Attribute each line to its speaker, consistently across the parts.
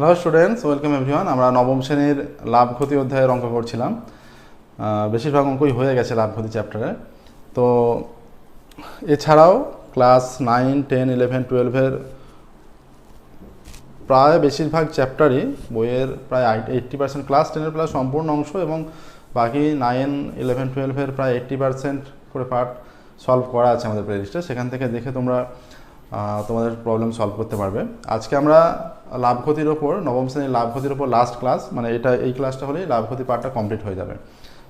Speaker 1: Hello students welcome everyone আমরা নবম শ্রেণির লাভ ক্ষতি অধ্যায়ের অঙ্ক করছিলাম। বেশিরভাগ অঙ্কই হয়ে গেছে লাভ ক্ষতি চ্যাপ্টারে তো এছাড়াও ক্লাস নাইন টেন ইলেভেন টুয়েলভের প্রায় বেশিরভাগ চ্যাপ্টারই বইয়ের প্রায় এইট্টি পার্সেন্ট ক্লাস টেনের প্রায় সম্পূর্ণ অংশ এবং বাকি নাইন ইলেভেন টুয়েলভের প্রায় এইট্টি পার্সেন্ট করে পার্ট সলভ করা আছে আমাদের প্লেলিস্টে সেখান থেকে দেখে তোমরা তোমাদের প্রবলেম সলভ করতে পারবে। আজকে আমরা লাভ ক্ষতির ওপর, নবম শ্রেণির লাভ ক্ষতির ওপর লাস্ট ক্লাস মানে এটা, এই ক্লাসটা হলেই লাভ ক্ষতি পার্টটা কমপ্লিট হয়ে যাবে।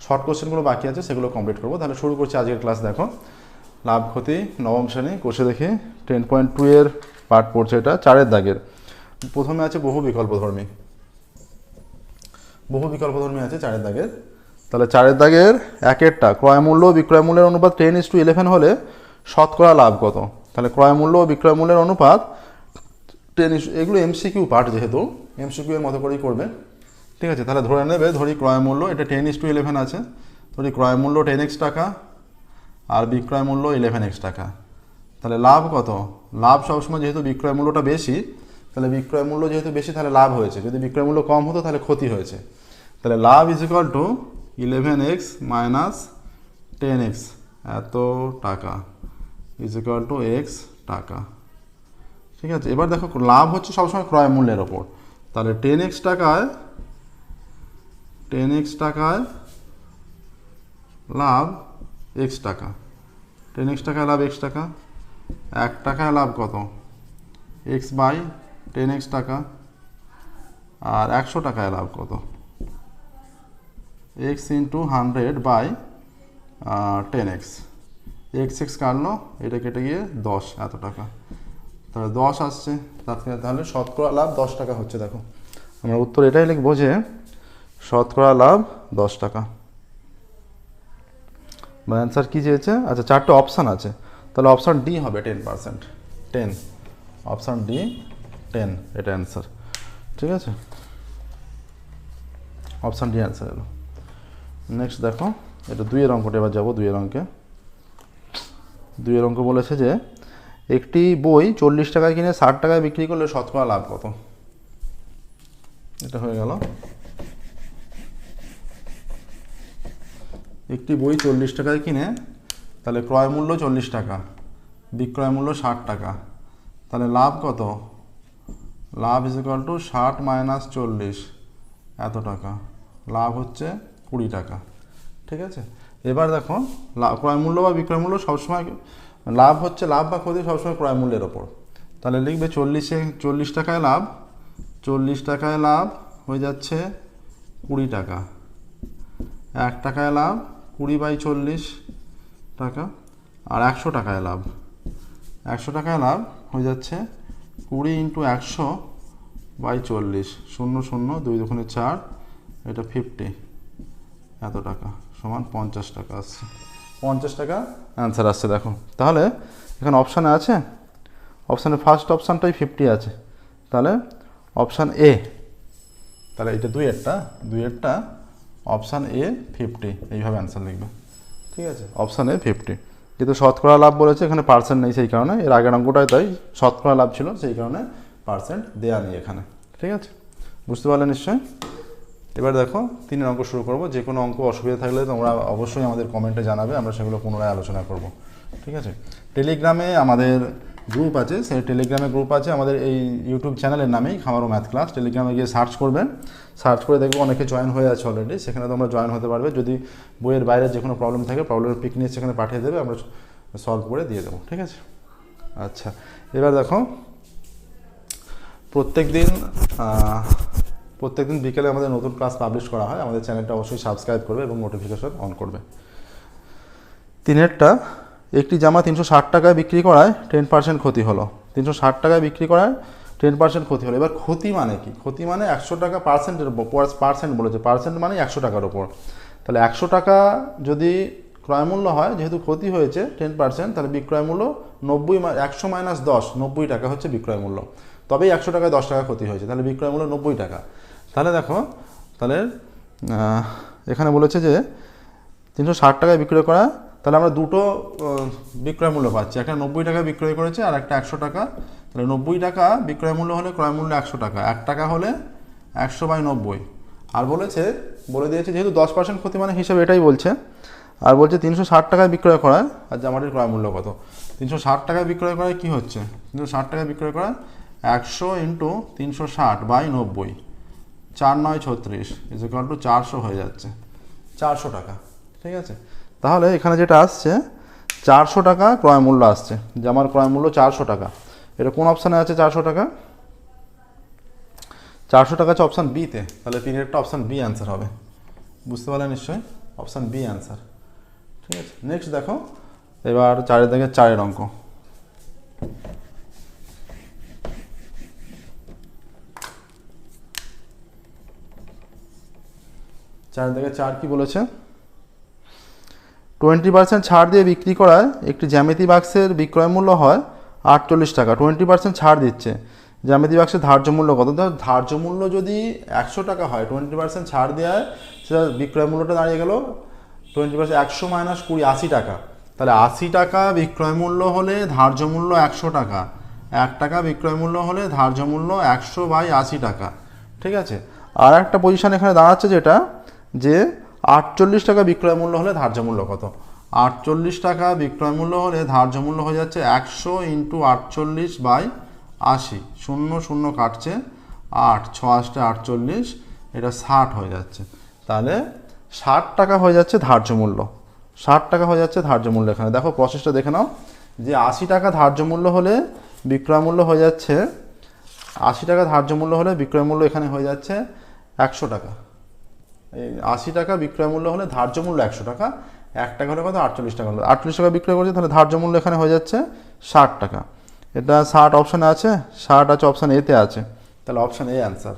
Speaker 1: শর্ট কোশ্চেনগুলো বাকি আছে, সেগুলো কমপ্লিট করব। তাহলে শুরু করছি আজকের ক্লাস দেখো। লাভ ক্ষতি, নবম শ্রেণি, কোষে দেখি। টেন পয়েন্ট টু এর পার্ট পড়ছে এটা, চারের দাগের। প্রথমে আছে বহু বিকল্পধর্মী বহু বিকল্পধর্মী আছে চারের দাগের। তাহলে চারের দাগের একেরটা, ক্রয় মূল্য বিক্রয় মূল্যের অনুপাত টেন ইস টু ইলেভেন হলে শতকরা লাভ কত? তাহলে ক্রয় মূল্য ও বিক্রয় মূল্যের অনুপাত টেন এগুলো এমসিকিউ পার্ট যেহেতু এমসিকিউ এর মতো করেই করবে। ঠিক আছে, তাহলে ধরে নেবে, ধরি ক্রয় মূল্য, এটা টেন ইস টু ইলেভেন আছে। ধরি ক্রয় মূল্য টেন এক্স টাকা, আর বিক্রয় মূল্য ইলেভেন এক্স টাকা। তাহলে লাভ কত? লাভ সবসময় যেহেতু বিক্রয় মূল্যটা বেশি, তাহলে বিক্রয় মূল্য যেহেতু বেশি, তাহলে লাভ হয়েছে। যদি বিক্রয় মূল্য কম হতো, তাহলে ক্ষতি হয়েছে। তাহলে লাভ is equal to eleven x minus ten x এত টাকা। ইজ ইকাল টু এক্স টাকা। ঠিক আছে? এবার দেখো, লাভ হচ্ছে সবসময় ক্রয় মূল্যের ওপর। তাহলে টেন এক্স টাকায় টেন এক্স টাকায় লাভ এক্স টাকা। টেন এক্স টাকায় লাভ এক্স টাকা। এক টাকায় লাভ কত? এক্স বাই টেন এক্স টাকা। আর একশো টাকায় লাভ কত? X into hundred by ten x x x কাটলো, এটা কেটে গিয়ে দশ, এত টাকা। তাহলে দশ আসছে তাহলে শতকরা লাভ দশ টাকা হচ্ছে, দেখো। আমরা উত্তর এটাই লিখব যে, শতকরা লাভ দশ টাকা। বা অ্যান্সার কী চেয়েছে? আচ্ছা চারটে অপশান আছে। তাহলে অপশান ডি হবে ten percent ten option D ten এটা অ্যান্সার ঠিক আছে? অপশান ডি অ্যান্সার এলো। নেক্সট দেখো, এটা দুইয়ের অঙ্কটা, এবার যাব দুইয়ের অঙ্কে। দুইয়ের অঙ্ক বলেছে যে, একটি বই চল্লিশ টাকায় কিনে ষাট টাকায় বিক্রি করলে শতকরা লাভ কত? এটা হয়ে গেল। একটি বই চল্লিশ টাকায় কিনে, তাহলে ক্রয় মূল্য চল্লিশ টাকা, বিক্রয় মূল্য ষাট টাকা, তাহলে লাভ কত? লাভ ইজ ইকাল টু ষাট মাইনাস চল্লিশ, এত টাকা। লাভ হচ্ছে কুড়ি টাকা। ঠিক আছে? এবার দেখো ক্রয় মূল্য বা বিক্রয় মূল্য সবসময়, লাভ হচ্ছে, লাভ বা ক্ষতি সবসময় ক্রয় মূল্যের ওপর। তাহলে লিখবে চল্লিশে, চল্লিশ টাকায় লাভ, চল্লিশ টাকায় লাভ হয়ে যাচ্ছে কুড়ি টাকা। এক টাকায় লাভ, কুড়ি বাই চল্লিশ টাকা, আর একশো টাকায় লাভ। একশো টাকায় লাভ হয়ে যাচ্ছে কুড়ি ইন্টু একশো বাই চল্লিশ, শূন্য শূন্য, দুই দুগুণে চার, এটা ফিফটি এত টাকা। সমান পঞ্চাশ টাকা আসছে পঞ্চাশ টাকা? অ্যান্সার আসছে দেখো। তাহলে এখানে অপশানে আছে? অপশানে ফার্স্ট অপশানটাই ফিফটি আছে। তাহলে অপশান এ তাহলে এটা দুই একটা দুই দুইয়েরটা অপশান এ ফিফটি এইভাবে অ্যান্সার লিখবে। ঠিক আছে? অপশান এ ফিফটি যেহেতু শতকরা লাভ বলেছে এখানে পার্সেন্ট নেই সেই কারণে। এর আগের অঙ্কটায় তাই শতকরা লাভ ছিল সেই কারণে পার্সেন্ট দেয়া নেই এখানে। ঠিক আছে? বুঝতে পারলে নিশ্চয়ই? এবার দেখো, তিনের অঙ্ক শুরু করব। যে কোনো অঙ্ক অসুবিধা থাকলে তোমরা অবশ্যই আমাদের কমেন্টে জানাবে, আমরা সেগুলো পুনরায় আলোচনা করব। ঠিক আছে? টেলিগ্রামে আমাদের গ্রুপ আছে সেই টেলিগ্রামে গ্রুপ আছে, আমাদের এই ইউটিউব চ্যানেলের নামেই খামারো ম্যাথ ক্লাস টেলিগ্রামে গিয়ে সার্চ করবেন। সার্চ করে দেখব অনেকে জয়েন হয়ে আছে অলরেডি সেখানে তোমরা জয়েন হতে পারবে। যদি বইয়ের বাইরে যে কোনো প্রবলেম থাকে প্রবলেমের পিক নিয়ে সেখানে পাঠিয়ে দেবে, আমরা সলভ করে দিয়ে দেবো। ঠিক আছে? আচ্ছা এবার দেখো প্রত্যেক দিন প্রত্যেক দিন বিকেলে আমাদের নতুন ক্লাস পাবলিশ করা হয়। আমাদের চ্যানেলটা অবশ্যই সাবস্ক্রাইব করবে এবং নোটিফিকেশন অন করবে। তিনেরটা, একটি জামা তিনশো ষাট টাকায় বিক্রি করায় টেন পার্সেন্ট ক্ষতি হলো। তিনশো ষাট টাকায় বিক্রি করায় টেন পার্সেন্ট ক্ষতি হলো। এবার ক্ষতি মানে কি? ক্ষতি মানে একশো টাকা পার্সেন্টের পার্সেন্ট বলেছে। পার্সেন্ট মানে একশো টাকার ওপর। তাহলে একশো টাকা যদি ক্রয় মূল্য হয়, যেহেতু ক্ষতি হয়েছে টেন পার্সেন্ট তাহলে বিক্রয় মূল্য নব্বই একশো মাইনাস দশ, নব্বই টাকা হচ্ছে বিক্রয় মূল্য। তবেই একশো টাকায় দশ টাকা ক্ষতি হয়েছে। তাহলে বিক্রয় মূল্য নব্বই টাকা। তাহলে দেখো, তাহলে এখানে বলেছে যে তিনশো ষাট টাকায় বিক্রয় করা, তাহলে আমরা দুটো বিক্রয় মূল্য পাচ্ছি। একটা নব্বই টাকা বিক্রয় করেছে আর একটা একশো টাকা। তাহলে নব্বই টাকা বিক্রয় মূল্য হলে ক্রয় মূল্য একশো টাকা, এক টাকা হলে একশো বাই নব্বই। আর বলেছে, বলে দিয়েছে যেহেতু দশ পার্সেন্ট ক্ষতি মানে হিসেবে এটাই বলছে, আর বলছে তিনশো ষাট টাকায় বিক্রয় করায় আর জামাটির ক্রয় মূল্য কত? তিনশো ষাট টাকায় বিক্রয় করায় কী হচ্ছে? তিনশো ষাট টাকায় বিক্রয় করায় একশো ইন্টু তিনশো ষাট বাই নব্বই। চার নয় ছত্রিশ। ইজ ইকাল টু চারশো হয়ে যাচ্ছে। চারশো টাকা। ঠিক আছে? তাহলে এখানে যেটা আসছে, চারশো টাকা ক্রয় মূল্য আসছে। জামার ক্রয় মূল্য চারশো টাকা। এটা কোন অপশানে আছে চারশো টাকা? চারশো টাকা আছে অপশান বিতে তাহলে পিরিয়ডটা অপশান বি অ্যান্সার হবে। বুঝতে পারলেন নিশ্চয়ই? অপশান বি অ্যান্সার ঠিক আছে? নেক্সট দেখো। এবার চারের দিকে চারের অঙ্ক। চারের দিকে চার কি বলেছে? টোয়েন্টি পার্সেন্ট ছাড় দিয়ে বিক্রি করায় একটি জ্যামিতি বাক্সের বিক্রয় মূল্য হয় আটচল্লিশ টাকা। টোয়েন্টি পার্সেন্ট ছাড় দিচ্ছে। জ্যামিতি বাক্সের ধার্য মূল্য কত? ধর ধার্য মূল্য যদি একশো টাকা হয় টোয়েন্টি পার্সেন্ট ছাড় দেওয়ায় সেটা বিক্রয় মূল্যটা দাঁড়িয়ে গেল টোয়েন্টি পার্সেন্ট একশো মাইনাস কুড়ি, আশি টাকা। তাহলে আশি টাকা বিক্রয় মূল্য হলে ধার্য মূল্য একশো টাকা। এক টাকা বিক্রয় মূল্য হলে ধার্য মূল্য একশো বাই আশি টাকা। ঠিক আছে? আর একটা পজিশন এখানে দাঁড়াচ্ছে যেটা যে আটচল্লিশ টাকা বিক্রয় মূল্য হলে ধার্য মূল্য কত? আটচল্লিশ টাকা বিক্রয় মূল্য হলে ধার্য মূল্য হয়ে যাচ্ছে একশো ইন্টু আটচল্লিশ বাই আশি। শূন্য শূন্য কাটছে আট, ছ আটটা আটচল্লিশ, এটা ষাট হয়ে যাচ্ছে। তাহলে ষাট টাকা হয়ে যাচ্ছে ধার্য মূল্য। ষাট টাকা হয়ে যাচ্ছে ধার্য মূল্য এখানে। দেখো প্রসেসটা দেখে নাও। যে আশি টাকা ধার্য মূল্য হলে বিক্রয় মূল্য হয়ে যাচ্ছে, আশি টাকা ধার্য মূল্য হলে বিক্রয় মূল্য এখানে হয়ে যাচ্ছে একশো টাকা। আশি টাকা বিক্রয় মূল্য হলে ধার্য মূল্য একশো টাকা, এক টাকা হলে কত? আটচল্লিশ টাকা হলো। আটচল্লিশ টাকা বিক্রয় করছে, তাহলে ধার্য মূল্য এখানে হয়ে যাচ্ছে ষাট টাকা। এটা ষাট অপশানে আছে, ষাট আছে অপশান এতে আছে। তাহলে অপশান এ অ্যান্সার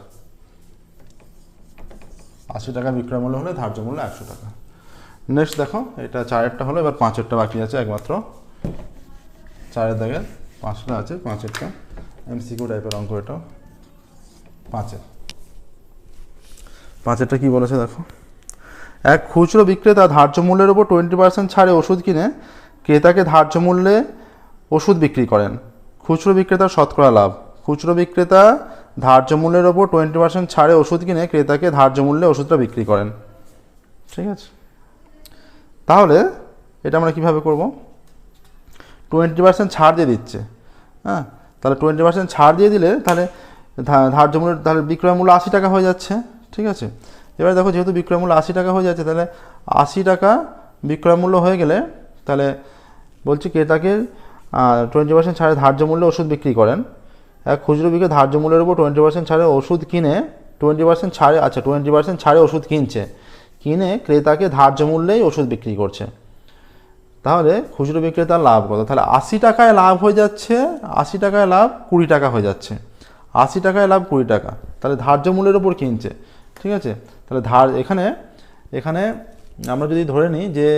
Speaker 1: আশি টাকা বিক্রয় মূল্য হলে ধার্য মূল্য একশো টাকা। নেক্সট দেখো, এটা চারেরটা হলো, এবার পাঁচেরটা বাকি আছে একমাত্র। চারের দাগে পাঁচটা আছে, পাঁচেরটা। এমসিকিউ টাইপের অঙ্ক এটা পাঁচের। পাঁচেরটা কি বলেছে দেখো। এক খুচরো বিক্রেতা ধার্য মূল্যের ওপর টোয়েন্টি পার্সেন্ট ছাড়ে ওষুধ কিনে, ক্রেতাকে ধার্য মূল্যে ওষুধ বিক্রি করেন। খুচরো বিক্রেতার শতকরা লাভ। খুচরো বিক্রেতা ধার্য মূল্যের ওপর টোয়েন্টি পার্সেন্ট ছাড়ে ওষুধ কিনে, ক্রেতাকে ধার্য মূল্যে ওষুধটা বিক্রি করেন। ঠিক আছে? তাহলে এটা আমরা কীভাবে করব? টোয়েন্টি পার্সেন্ট ছাড় দিয়ে দিচ্ছে। হ্যাঁ? তাহলে টোয়েন্টি পার্সেন্ট ছাড় দিয়ে দিলে তাহলে ধার্য মূল্য তাহলে বিক্রয় মূল্য আশি টাকা হয়ে যাচ্ছে। ঠিক আছে? এবার দেখো যেহেতু বিক্রয় মূল্য আশি টাকা হয়ে যাচ্ছে, তাহলে আশি টাকা বিক্রয় মূল্য হয়ে গেলে তাহলে বলছি ক্রেতাকে টোয়েন্টি পার্সেন্ট ছাড়ে ধার্য মূল্যে ওষুধ বিক্রি করেন। এক খুচরো বিক্রে ধার্য মূল্যের উপর টোয়েন্টি পার্সেন্ট ছাড়ে ওষুধ কিনে টোয়েন্টি পার্সেন্ট ছাড়ে আচ্ছা টোয়েন্টি পার্সেন্ট ছাড়ে ওষুধ কিনছে, কিনে ক্রেতাকে ধার্য মূল্যেই ওষুধ বিক্রি করছে। তাহলে খুচরো বিক্রেতার লাভ কত? তাহলে আশি টাকায় লাভ হয়ে যাচ্ছে, আশি টাকায় লাভ কুড়ি টাকা হয়ে যাচ্ছে। আশি টাকায় লাভ কুড়ি টাকা, তাহলে ধার্য মূল্যের ওপর কিনছে। ঠিক আছে? তাহলে ধার এখানে এখানে আমরা যদি ধরে নিই যে,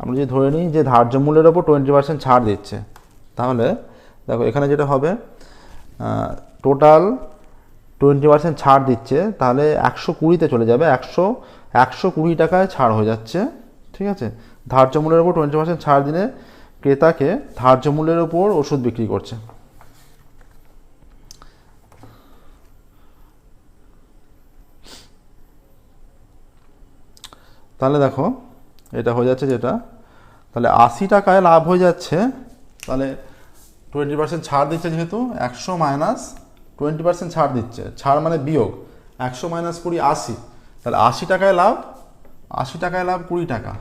Speaker 1: আমরা যদি ধরে নিই যে ধার্য মূল্যের ওপর টোয়েন্টি পার্সেন্ট ছাড় দিচ্ছে, তাহলে দেখো এখানে যেটা হবে টোটাল টোয়েন্টি পার্সেন্ট ছাড় দিচ্ছে, তাহলে একশো কুড়িতে চলে যাবে, একশো একশো কুড়ি টাকায় ছাড় হয়ে যাচ্ছে, ঠিক আছে? ধার্য মূল্যের ওপর টোয়েন্টি পার্সেন্ট ছাড় দিলে ক্রেতাকে ধার্য মূল্যের ওপর ওষুধ বিক্রি করছে। তাহলে দেখো, এটা হয়ে যাচ্ছে যেটা, তাহলে আশি টাকায় লাভ হয়ে যাচ্ছে, তাহলে টোয়েন্টি পার্সেন্ট ছাড় দিচ্ছে যেহেতু, একশো মাইনাস টোয়েন্টি পার্সেন্ট ছাড় দিচ্ছে। ছাড় মানে বিয়োগ, একশো মাইনাস কুড়ি, আশি। তাহলে আশি টাকায় লাভ, আশি টাকায় লাভ কুড়ি টাকা।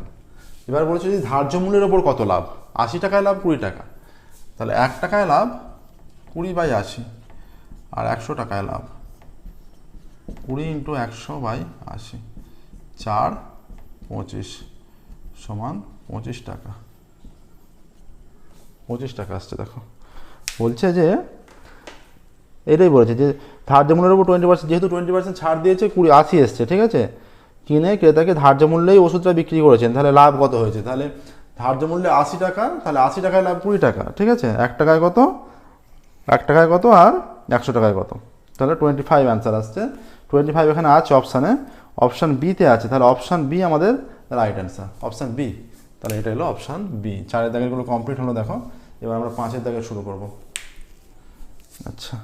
Speaker 1: এবার বলেছে যদি ধার্য মূল্যের ওপর কত লাভ? আশি টাকায় লাভ কুড়ি টাকা। তাহলে এক টাকায় লাভ কুড়ি বাই আশি, আর একশো টাকায় লাভ কুড়ি ইন্টু একশো বাই আশি। চার পঁচিশ সমান পঁচিশ টাকা। পঁচিশ টাকা আসছে, দেখো। বলছে যে, এটাই বলেছে যে ধার্য মূল্যের উপর টোয়েন্টি পার্সেন্ট যেহেতু টোয়েন্টি পার্সেন্ট ছাড় দিয়েছে, কুড়ি, আশি এসছে, ঠিক আছে? কিনে ক্রেতাকে ধার্য মূল্যেই ওষুধটা বিক্রি করেছেন, তাহলে লাভ কত হয়েছে? তাহলে ধার্য মূল্যে আশি টাকা, তাহলে আশি টাকায় লাভ কুড়ি টাকা, ঠিক আছে? এক টাকায় কত? এক টাকায় কত আর একশো টাকায় কত? তাহলে টোয়েন্টি ফাইভ অ্যান্সার আসছে। টোয়েন্টি ফাইভ এখানে আছে অপশানে অপশান বিতে আছে, তাহলে অপশান বি আমাদের রাইট অ্যান্সার অপশান বি তাহলে এটা হলো অপশান বি চারের দাগেরগুলো কমপ্লিট হলো, দেখো। এবার আমরা পাঁচের দাগে শুরু করব। আচ্ছা।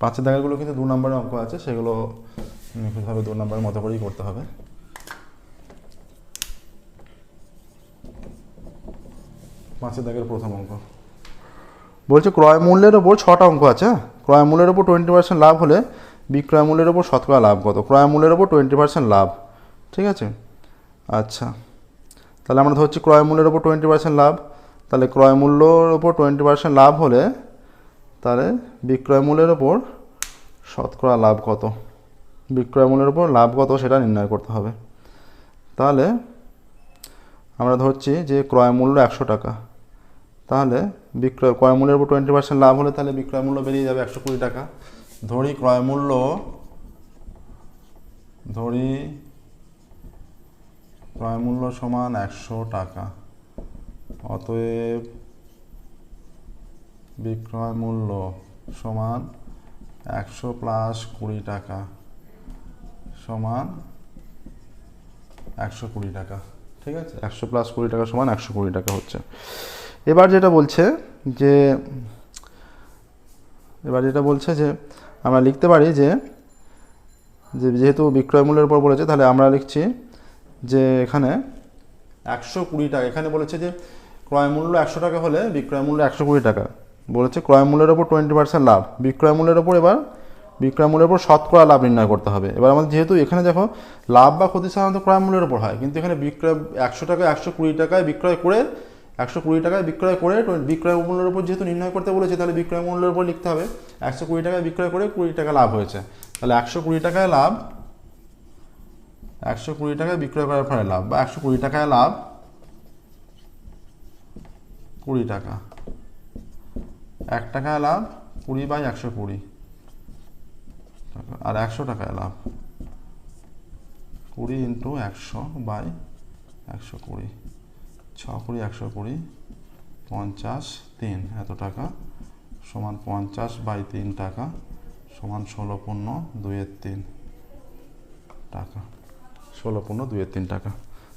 Speaker 1: পাঁচের দাগেরগুলো কিন্তু দু নম্বরের অঙ্ক আছে, সেগুলো নিখুঁতভাবে দু নম্বরের মতো করেই করতে হবে। পাঁচের দাগের প্রথম অঙ্ক। বলছে ক্রয় মূল্যের ওপর ছটা অঙ্ক আছে হ্যাঁ? ক্রয় মূল্যের ওপর টোয়েন্টি পার্সেন্ট লাভ হলে বিক্রয় মূল্যের ওপর শতকরা লাভ কত? ক্রয় মূল্যের ওপর টোয়েন্টি পার্সেন্ট লাভ। ঠিক আছে? আচ্ছা। তাহলে আমরা ধরছি ক্রয় মূল্যের ওপর টোয়েন্টি পার্সেন্ট লাভ। তাহলে ক্রয় মূল্যর ওপর টোয়েন্টি পার্সেন্ট লাভ হলে তাহলে বিক্রয় মূল্যের ওপর শতকরা লাভ কত? বিক্রয় মূল্যের ওপর লাভ কত সেটা নির্ণয় করতে হবে। তাহলে আমরা ধরছি যে ক্রয় মূল্য একশো টাকা। তাহলে বিক্রয়, ক্রয় মূল্যের উপর টোয়েন্টি পার্সেন্ট লাভ হলে তাহলে বিক্রয় মূল্য বেরিয়ে যাবে একশো কুড়ি টাকা। ধরি ক্রয় মূল্য, ধরি ক্রয় মূল্য সমান একশো টাকা। অতএব বিক্রয় মূল্য সমান একশো প্লাস কুড়ি টাকা সমান একশো কুড়ি টাকা, ঠিক আছে? একশো প্লাস কুড়ি টাকা সমান একশো কুড়ি টাকা হচ্ছে। এবার যেটা বলছে যে, এবার যেটা বলছে যে আমরা লিখতে পারি যে যেহেতু বিক্রয় মূল্যের উপর বলেছে, তাহলে আমরা লিখছি যে এখানে একশো কুড়ি টাকা, এখানে বলেছে যে ক্রয় মূল্য একশো টাকা হলে বিক্রয় মূল্য একশো কুড়ি টাকা। বলেছে ক্রয় মূল্যের ওপর টোয়েন্টি পার্সেন্ট লাভ। বিক্রয় মূল্যের ওপর এবার, বিক্রয় মূল্যের উপর শতকরা লাভ নির্ণয় করতে হবে। এবার আমাদের যেহেতু এখানে দেখো, লাভ বা ক্ষতি সাধারণত ক্রয় মূল্যের উপর হয়। কিন্তু এখানে বিক্রয় একশো টাকা, একশো কুড়ি টাকায় বিক্রয় করে একশো কুড়ি টাকায় বিক্রয় করে বিক্রয় মূল্যের উপর যেহেতু নির্ণয় করতে বলেছে, তাহলে বিক্রয় মূল্যের উপর লিখতে হবে। একশো কুড়ি টাকায় বিক্রয় করে কুড়ি টাকা লাভ হয়েছে। তাহলে একশো কুড়ি টাকায় লাভ, একশো কুড়ি টাকায় বিক্রয় করার ফলে লাভ, বা একশো কুড়ি টাকায় লাভ কুড়ি টাকা। এক টাকায় লাভ কুড়ি বাই একশো কুড়ি। আর একশো টাকায় লাভ কুড়ি ইন্টু একশো বাই একশো কুড়ি। ছ কুড়ি, একশো কুড়ি, পঞ্চাশ, তিন, এত টাকা, সমান পঞ্চাশ বাই তিন টাকা, সমান ষোলো পূর্ণ দুইয়ের তিন টাকা। ষোলো পূর্ণ দুইয়ের তিন টাকা।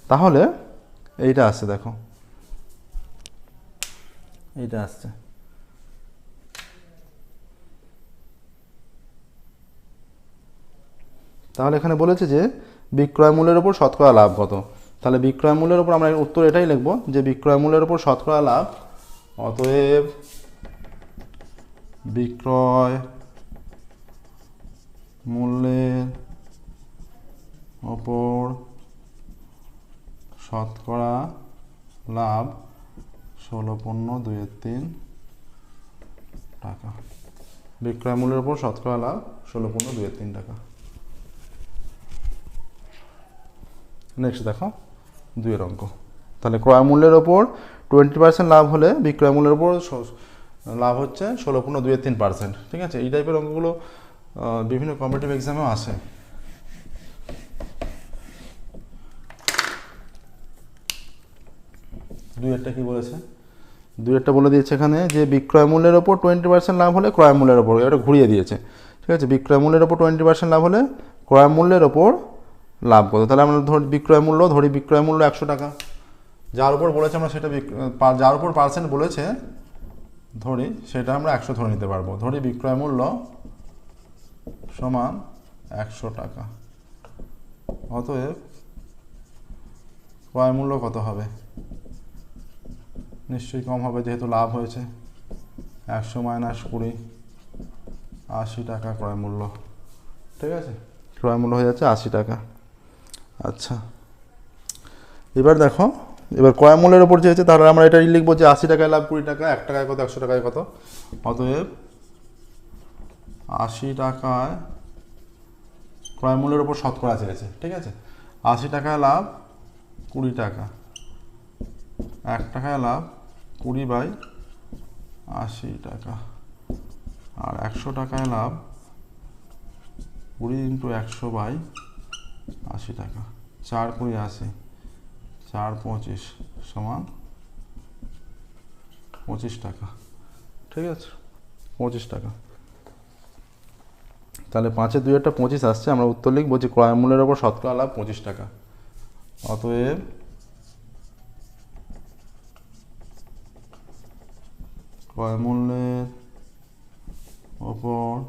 Speaker 1: তাহলে এইটা আসছে দেখো। এইটা আসছে তাহলে এখানে বলেছে যে, বিক্রয় মূল্যের উপর শতকরা লাভ কত? তাহলে বিক্রয় মূল্যের উপর আমরা উত্তর এটাই লিখব যে বিক্রয় মূল্যের উপর শতকরা লাভ, অতএব বিক্রয় মূল্যের ওপর শতকরা লাভ ষোলো পণ্য দুইয়ের তিন টাকা। বিক্রয় মূল্যের উপর শতকরা লাভ ষোলো পণ্য দুইয়ের তিন টাকা। নেক্সট দেখো। দুইয়ের অঙ্ক। তাহলে ক্রয় মূল্যের ওপর টোয়েন্টি পার্সেন্ট লাভ হলে বিক্রয় মূল্যের ওপর লাভ হচ্ছে ষোলো পূর্ণ দুইয়ের তিন পার্সেন্ট ঠিক আছে? এই টাইপের অঙ্কগুলো বিভিন্ন কম্পিটিভ এক্সামেও আসে। দুইয়েরটা কি বলেছে? দুইয়েরটা বলে দিয়েছে এখানে যে বিক্রয় মূল্যের ওপর টোয়েন্টি পার্সেন্ট লাভ হলে ক্রয় মূল্যের ওপর, এটা ঘুরিয়ে দিয়েছে। ঠিক আছে? বিক্রয় মূল্যের ওপর টোয়েন্টি পার্সেন্ট লাভ হলে ক্রয় মূল্যের ওপর লাভ কত তাহলে আমরা ধরি বিক্রয় মূল্য, ধরি বিক্রয় মূল্য একশো টাকা। যার উপর বলেছে আমরা সেটা যার উপর পার্সেন্ট বলেছে, ধরি সেটা আমরা একশো ধরে নিতে পারব। ধরি বিক্রয় মূল্য সমান একশো টাকা। অতএব ক্রয় মূল্য কত হবে? নিশ্চয়ই কম হবে, যেহেতু লাভ হয়েছে। একশো মাইনাস কুড়ি, আশি টাকা ক্রয় মূল্য। ঠিক আছে? ক্রয় মূল্য হয়ে যাচ্ছে আশি টাকা। আচ্ছা। এবার দেখো, এবার ক্রয় মূল্যের ওপর হচ্ছে তাহলে আমরা এটাই লিখব যে আশি টাকায় লাভ কুড়ি টাকা, এক টাকায় কত, একশো টাকায় কত? অতএব আশি টাকায় ক্রয় মূল্যের ওপর শতকরা চেয়েছে, ঠিক আছে? আশি টাকায় লাভ কুড়ি টাকা। এক টাকায় লাভ কুড়ি বাই আশি টাকা। আর একশো টাকায় লাভ কুড়ি ইন্টু একশো বাই আশি টাকা। চার কুড়ি আশি। চার পঁচিশ সমান পঁচিশ টাকা। ঠিক আছে। পঁচিশ টাকা। তাহলে পাঁচের দুই একটা পঁচিশ আসছে আমরা উত্তর লিখব যে ক্রয় মূল্যের ওপর শতকরা লাভ পঁচিশ টাকা। অতএব ক্রয় মূল্যের ওপর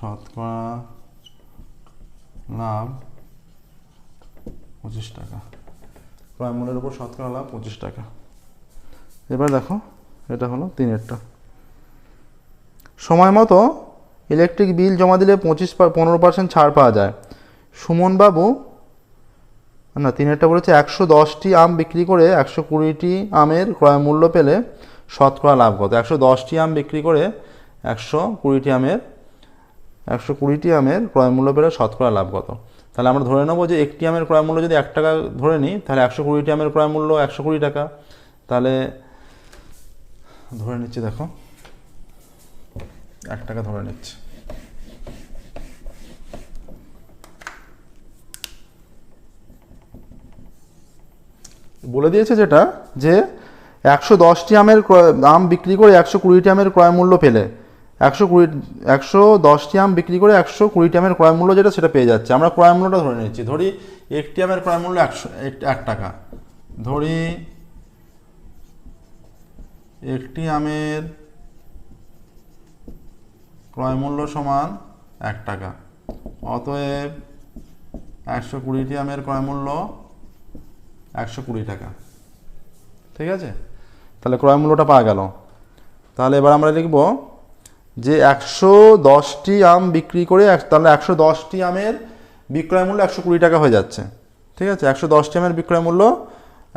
Speaker 1: শতকরা লাভ পঁচিশ টাকা। ক্রয় মূল্যের উপর শতকরা লাভ পঁচিশ টাকা। এবার দেখো, এটা হলো তিনেরটা। সময় মতো ইলেকট্রিক বিল জমা দিলে পঁচিশ পনেরো পার্সেন্ট ছাড় পাওয়া যায়। সুমনবাবু, না, তিনেরটা বলেছে, একশো দশটি আম বিক্রি করে একশো কুড়িটি আমের ক্রয় মূল্য পেলে শতকরা লাভ কত? একশো দশটি আম বিক্রি করে একশো কুড়িটি আমের একশো কুড়িটি আমের ক্রয় মূল্য পেলে শতকরা লাভ কত? তাহলে আমরা ধরে নেব যে একটি আমের ক্রয় মূল্য যদি এক টাকা ধরে নিই, তাহলে একশো কুড়িটি আমের ক্রয় মূল্য একশো কুড়ি টাকা। তাহলে ধরে নিচ্ছি দেখো, এক টাকা ধরে নিচ্ছি। বলে দিয়েছে যেটা, যে একশো দশটি আমের আম বিক্রি করে একশো কুড়িটি আমের ক্রয় মূল্য পেলে একশো কুড়ি, একশো দশটি আম বিক্রি করে একশো কুড়িটি আমের ক্রয় মূল্য যেটা সেটা পেয়ে যাচ্ছে। আমরা ক্রয় মূল্যটা ধরে নিচ্ছি। ধরি একটি আমের ক্রয় মূল্য একশো, এক- টাকা। ধরি একটি আমের ক্রয় মূল্য সমান এক টাকা। অতএব একশো কুড়িটি আমের ক্রয় মূল্য একশো কুড়ি টাকা। ঠিক আছে? তাহলে ক্রয় মূল্যটা পাওয়া গেল। তাহলে এবার আমরা লিখব যে একশো দশটি আম বিক্রি করে তাহলে একশো দশটি আমের বিক্রয় মূল্য একশো কুড়ি টাকা হয়ে যাচ্ছে। ঠিক আছে? একশো দশটি আমের বিক্রয় মূল্য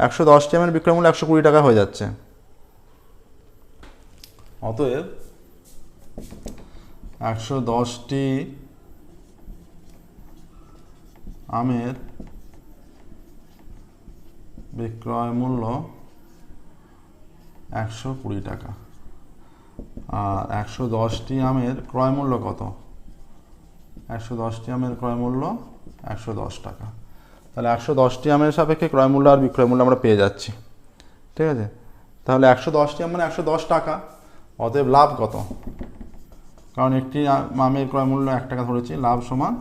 Speaker 1: একশো দশটি আমের বিক্রয় মূল্য একশো কুড়ি টাকা হয়ে যাচ্ছে। অতএব একশো দশটি আমের বিক্রয় মূল্য একশো কুড়ি টাকা। একশো দশটি আমের ক্রয় মূল্য কত? একশো দশটি আমের ক্রয় মূল্য একশো দশ টাকা। তাহলে একশো দশটি আমের সাপেক্ষে ক্রয় মূল্য আর বিক্রয় মূল্য আমরা পেয়ে যাচ্ছি। ঠিক আছে? তাহলে একশো দশটি আম মানে একশো দশ টাকা। অতএব লাভ কত? কারণ একটি আমের ক্রয় মূল্য এক টাকা ধরেছি, লাভ সমান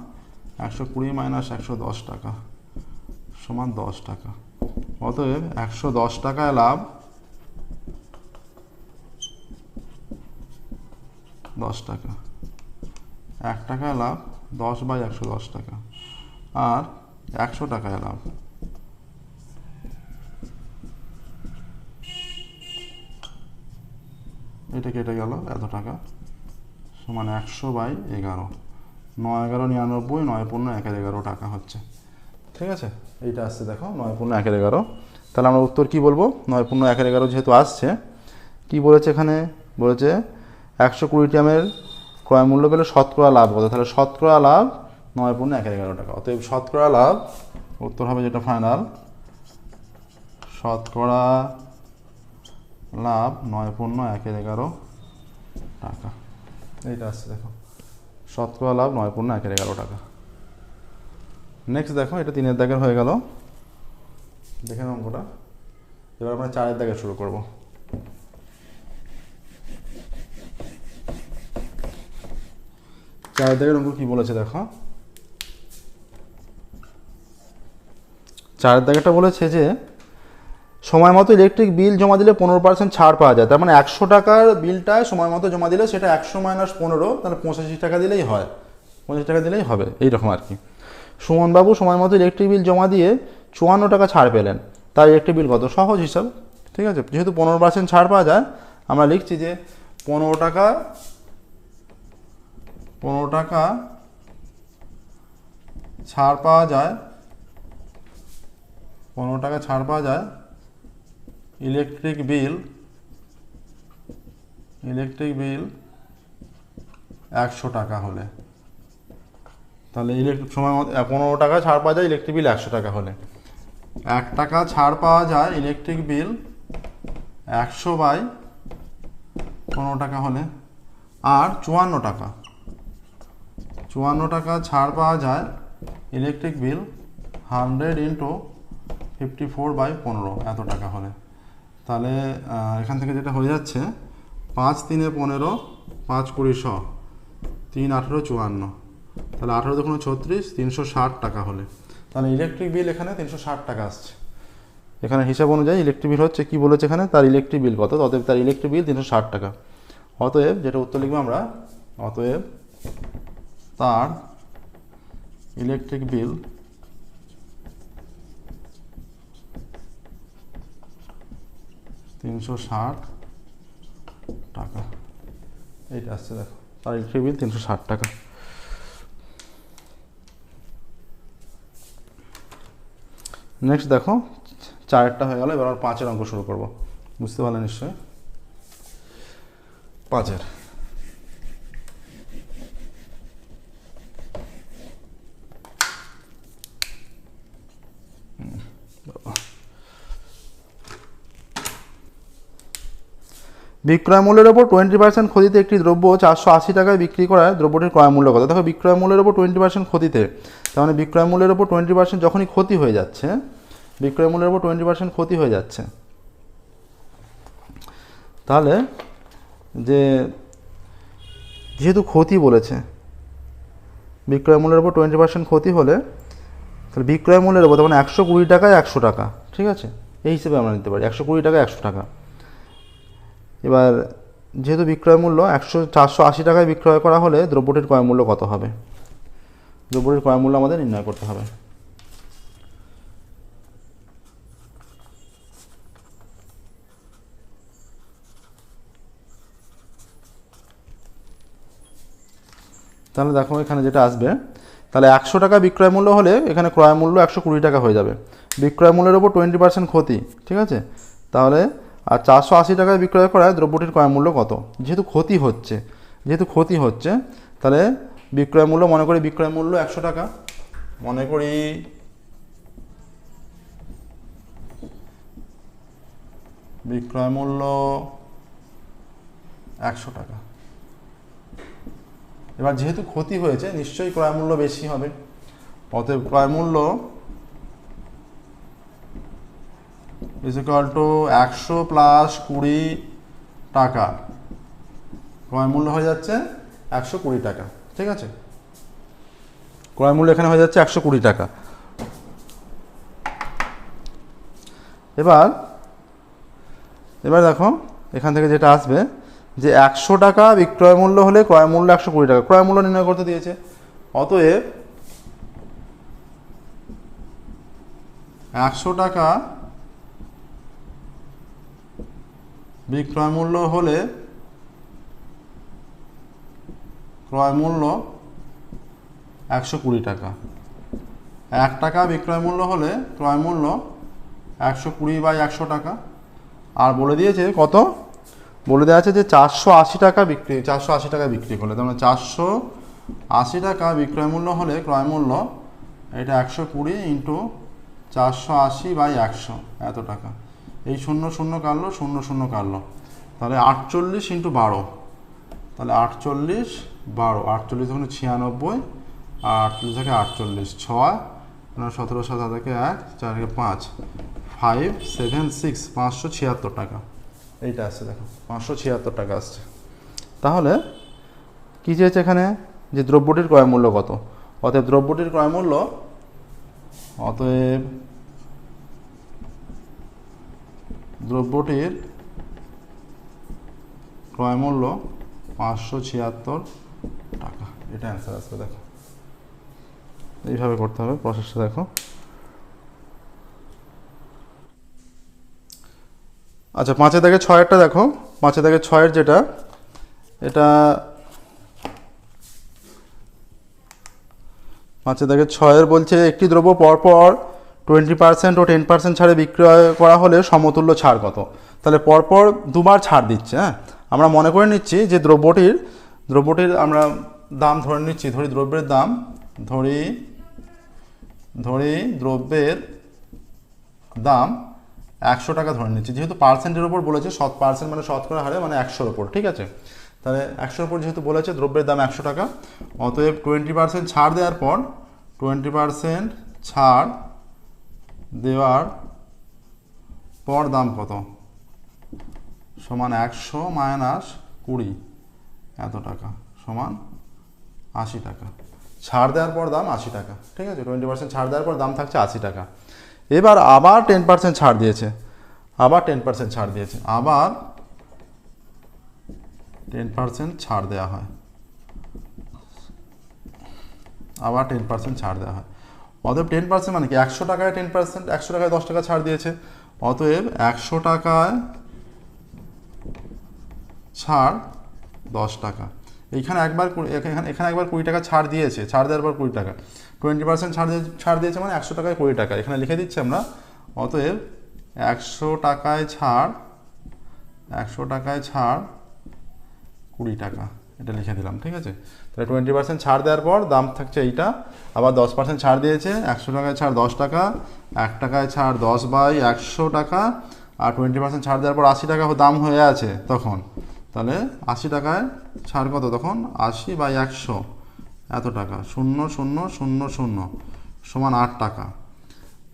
Speaker 1: একশো কুড়ি মাইনাস একশো দশ টাকা। সমান দশ টাকা। অতএব একশো দশ টাকায় লাভ দশ টাকা। এক টাকা লাভ, দশ বাই একশো দশ টাকা। আর একশো টাকায় লাভ। এটা কেটে গেল এত টাকা। সমান একশো বাই এগারো। নয় এগারো নিরানব্বই, নয় পূর্ণ একের এগারো টাকা হচ্ছে। ঠিক আছে? এইটা আসছে দেখো, নয় পূর্ণ একের এগারো। তাহলে আমরা উত্তর কি বলব? নয় পূর্ণ একের এগারো যেহেতু আসছে, কি বলেছে এখানে? বলেছে একশো কুড়িটি আমের ক্রয় মূল্য পেলে শতকরা লাভ কত? তাহলে শতকরা লাভ নয় পূর্ণ এক এগারো টাকা। অতএব শতকরা লাভ, উত্তর হবে যেটা ফাইনাল, শতকরা লাভ নয় পূর্ণ একের এগারো টাকা। এইটা আসছে, দেখো। শতকরা লাভ নয় পূর্ণ একের এগারো টাকা। নেক্সট দেখো, এটা তিনের দাগের হয়ে গেল। দেখে অঙ্কটা। এবার আমরা চারের দাগে শুরু করব। চারের দাগের অঙ্ক কি বলেছে দেখো? চারের দাগেটা বলেছে যে, সময় মতো ইলেকট্রিক বিল জমা দিলে পনেরো পার্সেন্ট ছাড় পাওয়া যায়। তার মানে একশো টাকার বিলটায় সময় মতো জমা দিলে সেটা একশো মাইনাস পনেরো, তাহলে পঁচাশি টাকা দিলেই হয়। পঁচিশ টাকা দিলেই হবে, এইরকম আর কি। সুমনবাবু সময় মতো ইলেকট্রিক বিল জমা দিয়ে চুয়ান্ন টাকা ছাড় পেলেন। তার ইলেকট্রিক বিল কত? সহজ হিসাব, ঠিক আছে? যেহেতু পনেরো পার্সেন্ট ছাড় পাওয়া যায়, আমরা লিখছি যে পনেরো টাকা পনেরো টাকা ছাড় পাওয়া যায়। পনেরো টাকা ছাড় পাওয়া যায়। ইলেকট্রিক বিল ইলেকট্রিক বিল একশো টাকা হলে। তাহলে ইলেকট্রিক সময় মতো পনেরো টাকা ছাড় পাওয়া যায়, ইলেকট্রিক বিল একশো টাকা হলে। এক টাকা ছাড় পাওয়া যায়, ইলেকট্রিক বিল একশো বাই পনেরো টাকা হলে। আর চুয়ান্ন টাকা। চুয়ান্ন টাকা ছাড় পাওয়া যায়। Electric bill hundred into fifty four by পনেরো, এত টাকা হলে। তাহলে এখান থেকে যেটা হয়ে যাচ্ছে, পাঁচ তিনে পনেরো, পাঁচ কুড়ি শ, তিন আঠেরো চুয়ান্ন। তাহলে আঠেরো দুগুণ ছত্রিশ, তিনশো ষাট টাকা হলে। তাহলে ইলেকট্রিক বিল এখানে তিনশো ষাট টাকা আসছে। এখানে হিসাব অনুযায়ী ইলেকট্রিক বিল হচ্ছে কি বলেছে এখানে? তার ইলেকট্রিক বিল কত? অতএব তার ইলেকট্রিক বিল তিনশো ষাট টাকা। অতএব যেটা উত্তর লিখব আমরা, অতএব তার ইলেকট্রিক বিল তিনশো ষাট টাকা। এইটা আসছে দেখো, তার ইলেকট্রিক বিল তিনশো ষাট টাকা। নেক্সট দেখো, চারেরটা হয়ে গেল, এবার আমরা পাঁচের অঙ্ক শুরু করব। বুঝতে পারলে নিশ্চয়ই? পাঁচের। বিক্রয় মূল্যের ওপর টোয়েন্টি পার্সেন্ট ক্ষতিতে একটি দ্রব্য চারশো আশি টাকায় বিক্রি করায় দ্রব্যটির ক্রয় মূল্য কত দেখো বিক্রয় মূল্যের ওপর টোয়েন্টি পার্সেন্ট ক্ষতিতে, তার মানে বিক্রয় মূল্যের ওপর টোয়েন্টি পার্সেন্ট যখনই ক্ষতি হয়ে যাচ্ছে বিক্রয় মূল্যের ওপর টোয়েন্টি পার্সেন্ট ক্ষতি হয়ে যাচ্ছে। তাহলে, যে যেহেতু ক্ষতি বলেছে বিক্রয় মূল্যের ওপর টোয়েন্টি পার্সেন্ট ক্ষতি হলে, তাহলে বিক্রয় মূল্যের ওপর মানে একশো কুড়ি টাকায় একশো টাকা, ঠিক আছে? এই হিসেবে আমরা নিতে পারি, একশো কুড়ি টাকা একশো টাকা। এবার যেহেতু বিক্রয় মূল্য একশো চারশো আশি টাকায় বিক্রয় করা হলে দ্রব্যটির ক্রয় মূল্য কত হবে? দ্রব্যটির ক্রয় মূল্য আমাদের নির্ণয় করতে হবে। তাহলে দেখো এখানে যেটা আসবে, তাহলে একশো টাকা বিক্রয় মূল্য হলে এখানে ক্রয় মূল্য একশো কুড়ি টাকা হয়ে যাবে। বিক্রয় মূল্যের ওপর টোয়েন্টি পার্সেন্ট ক্ষতি, ঠিক আছে? তাহলে আর চারশো আশি টাকায় বিক্রয় করায় দ্রব্যটির ক্রয় মূল্য কত? যেহেতু ক্ষতি হচ্ছে, যেহেতু ক্ষতি হচ্ছে, তাহলে বিক্রয় মূল্য, মনে করি বিক্রয় মূল্য একশো টাকা। মনে করি বিক্রয় মূল্য একশো টাকা। এবার যেহেতু ক্ষতি হয়েছে, নিশ্চয়ই ক্রয় মূল্য বেশি হবে। অতএব ক্রয় মূল্য ইজ ইকাল টু একশো প্লাস কুড়ি টাকা। ক্রয় মূল্য হয়ে যাচ্ছে একশো কুড়ি টাকা, ঠিক আছে? ক্রয় মূল্য এখানে হয়ে যাচ্ছে একশো কুড়ি টাকা। এবার এবার দেখো, এখান থেকে যেটা আসবে, যে একশো টাকা বিক্রয় মূল্য হলে ক্রয় মূল্য একশো কুড়ি টাকা। ক্রয় মূল্য নির্ণয় করতে দিয়েছে। অতএব, একশো টাকা বিক্রয় মূল্য হলে ক্রয় মূল্য একশো কুড়ি টাকা। এক টাকা বিক্রয় মূল্য হলে ক্রয় মূল্য একশো কুড়ি বাই একশো টাকা। আর বলে দিয়েছে কত? বলে দেওয়া আছে যে চারশো আশি টাকা বিক্রি, চারশো আশি টাকা বিক্রি করলে। তার মানে চারশো আশি টাকা বিক্রয় মূল্য হলে ক্রয় মূল্য এটা একশো কুড়ি ইন্টু চারশো আশি বাই একশো, এত টাকা। এই শূন্য শূন্য কাটলো, শূন্য শূন্য কাটলো। তাহলে আটচল্লিশ ইন্টু বারো। তাহলে আটচল্লিশ বারো, আটচল্লিশ ওখানে ছিয়ানব্বই আর আটচল্লিশ থেকে আটচল্লিশ, ছয় আপনার সতেরো, সাত থেকে এক, চার থেকে পাঁচ ফাইভ সেভেন সিক্স পাঁচশো ছিয়াত্তর টাকা। এইটা আসছে দেখো, পাঁচশো ছিয়াত্তর টাকা আসছে। তাহলে কী চেয়েছে এখানে? যে দ্রব্যটির ক্রয় মূল্য কত? অতএব দ্রব্যটির ক্রয় মূল্য, অতএব দ্রব্যটির ক্রয় মূল্য পাঁচশো ছিয়াত্তর টাকা। এটা অ্যান্সার আসবে দেখো। এইভাবে করতে হবে প্রসেসটা দেখো। আচ্ছা পাঁচে থেকে ছয়েরটা দেখো। পাঁচে থেকে ছয়ের যেটা, এটা পাঁচে থেকে ছয়ের বলছে একটি দ্রব্য পরপর টোয়েন্টি পার্সেন্ট ও টেন পার্সেন্ট ছাড়ে বিক্রয় করা হলে সমতুল্য ছাড় কত? তাহলে পরপর দুবার ছাড় দিচ্ছে হ্যাঁ? আমরা মনে করে নিচ্ছি যে দ্রব্যটির দ্রব্যটির আমরা দাম ধরে নিচ্ছি, ধরি দ্রব্যের দাম, ধরি ধরি দ্রব্যের দাম একশো টাকা ধরে নিচ্ছি। যেহেতু পার্সেন্টের ওপর বলেছে শত পার্সেন্ট মানে শতকরা হারে মানে একশোর ওপর ঠিক আছে? তাহলে একশোর ওপর যেহেতু বলেছে, দ্রব্যের দাম একশো টাকা, অতএব টোয়েন্টি পার্সেন্ট ছাড় দেওয়ার পর টোয়েন্টি পার্সেন্ট ছাড় দেওয়ার পর দাম কত? সমান একশো মাইনাস কুড়ি। এত টাকা। সমান আশি টাকা। ছাড় দেওয়ার পর দাম আশি টাকা। ঠিক আছে? টোয়েন্টি পার্সেন্ট ছাড় দেওয়ার পর দাম থাকছে আশি টাকা। এবার আবার টেন পার্সেন্ট ছাড় দিয়েছে। আবার টেন পার্সেন্ট ছাড় দিয়েছে। আবার টেন পার্সেন্ট ছাড় দেওয়া হয়। আবার টেন পার্সেন্ট ছাড় দেওয়া হয়। অতএব টেন পার্সেন্ট মানে কি? একশো টাকায় টেন পার্সেন্ট একশো টাকায় দশ টাকা ছাড় দিয়েছে। অতএব একশো টাকায় ছাড় দশ টাকা। এইখানে একবার এখানে এখানে একবার কুড়ি টাকা ছাড় দিয়েছে। ছাড় দেওয়ার পর কুড়ি টাকা। টোয়েন্টি পার্সেন্ট ছাড় দিয়ে, ছাড় দিয়েছে মানে একশো টাকায় কুড়ি টাকা। এখানে লিখে দিচ্ছি আমরা। অতএব একশো টাকায় ছাড়, একশো টাকায় ছাড় কুড়ি টাকা। এটা লিখে দিলাম, ঠিক আছে? তাহলে টোয়েন্টি পার্সেন্ট ছাড় দেওয়ার পর দাম থাকছে এইটা, আবার দশ পার্সেন্ট ছাড় দিয়েছে, একশো টাকায় ছাড় দশ টাকা, এক টাকায় ছাড় দশ বাই একশো টাকা, আর টোয়েন্টি পার্সেন্ট ছাড় দেওয়ার পর আশি টাকা দাম হয়ে আছে তখন। তাহলে আশি টাকায় ছাড় কত তখন? আশি বাই একশো, এত টাকা, শূন্য শূন্য শূন্য শূন্য, সমান আট টাকা।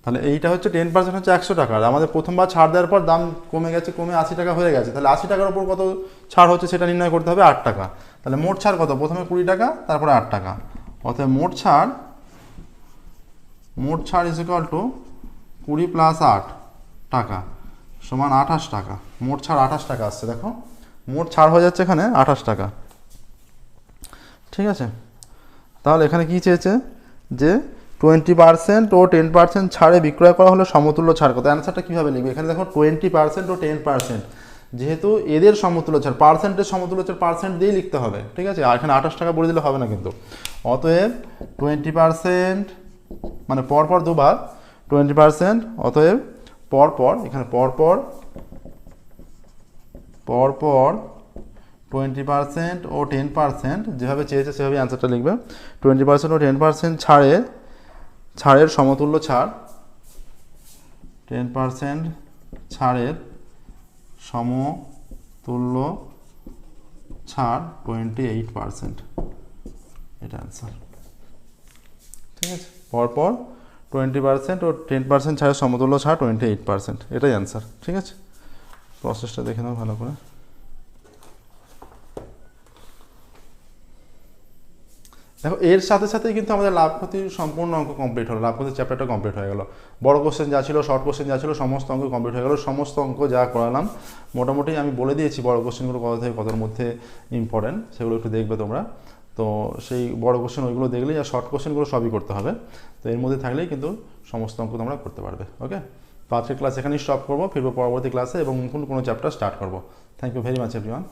Speaker 1: তাহলে এইটা হচ্ছে টেন পার্সেন্ট হচ্ছে একশো টাকা। আর আমাদের প্রথমবার ছাড় দেওয়ার পর দাম কমে গেছে, কমে আশি টাকা হয়ে গেছে। তাহলে আশি টাকার উপর কত ছাড় হচ্ছে সেটা নির্ণয় করতে হবে আট টাকা। তাহলে মোট ছাড় কত? প্রথমে কুড়ি টাকা, তারপরে আট টাকা। অতএব মোট ছাড় মোট ছাড় ইজ টু কুড়ি প্লাস আট টাকা সমান আঠাশ টাকা। মোট ছাড় আঠাশ টাকা আসছে, দেখো। মোট ছাড় হয়ে যাচ্ছে এখানে আঠাশ টাকা। ঠিক আছে? তাহলে এখানে কি চেয়েছে? যে টোয়েন্টি পার্সেন্ট ও টেন পার্সেন্ট ছাড়ে বিক্রয় করা হলে সমতুল্য ছাড় কত? অ্যান্সারটা কীভাবে লিখবে? এখানে দেখো টোয়েন্টি পার্সেন্ট ও টেন পার্সেন্ট যেহেতু এদের সমতুল্য ছাড় পার্সেন্টের সমতুল্য ছাড় পার্সেন্ট দিয়েই লিখতে হবে, ঠিক আছে? আর এখানে আঠাশ টাকা বলে দিলে হবে না কিন্তু। অতএব টোয়েন্টি পার্সেন্ট মানে পরপর দুবার টোয়েন্টি পার্সেন্ট অতএব পরপর, এখানে পরপর পরপর টোয়েন্টি পার্সেন্ট ও টেন পার্সেন্ট যেভাবে চেয়েছে সেভাবে অ্যান্সারটা লিখবে। টোয়েন্টি পার্সেন্ট ও টেন পার্সেন্ট ছাড়ে ছাড়ের সমতুল্য ছাড় টেন পার্সেন্ট ছাড়ের সমতুল্য ছাড় টোয়েন্টি এইট পার্সেন্ট এটা অ্যান্সার ঠিক আছে? পরপর টোয়েন্টি পার্সেন্ট ও টেন পার্সেন্ট ছাড়ের সমতুল্য ছাড় টোয়েন্টি এইট পার্সেন্ট এটাই অ্যান্সার ঠিক আছে? প্রসেসটা দেখে নাও ভালো করে। দেখো, এর সাথে সাথে কিন্তু আমাদের লাভ ক্ষতির সম্পূর্ণ অঙ্ক কমপ্লিট হলো লাভ ক্ষতির চ্যাপ্টারটা কমপ্লিট হয়ে গেল। বড় কোশ্চেন যা ছিল শর্ট কোশ্চেন যা ছিল, সমস্ত অঙ্ক কমপ্লিট হয়ে গেল। সমস্ত অঙ্ক যা করালাম, মোটামুটি আমি বলে দিয়েছি বড় কোশ্চেনগুলো কত থেকে, কতর মধ্যে ইম্পর্টেন্ট সেগুলো একটু দেখবে তোমরা। তো সেই বড় কোশ্চেন ওইগুলো দেখলেই আর শর্ট কোশ্চেনগুলো সবই করতে হবে। তো এর মধ্যে থাকলেই কিন্তু সমস্ত অঙ্ক তোমরা করতে পারবে ওকে তো আজকের ক্লাস এখানেই স্টপ করব, ফিরবো পরবর্তী ক্লাসে এবং নতুন কোনো চ্যাপ্টার স্টার্ট করব। Thank you very much everyone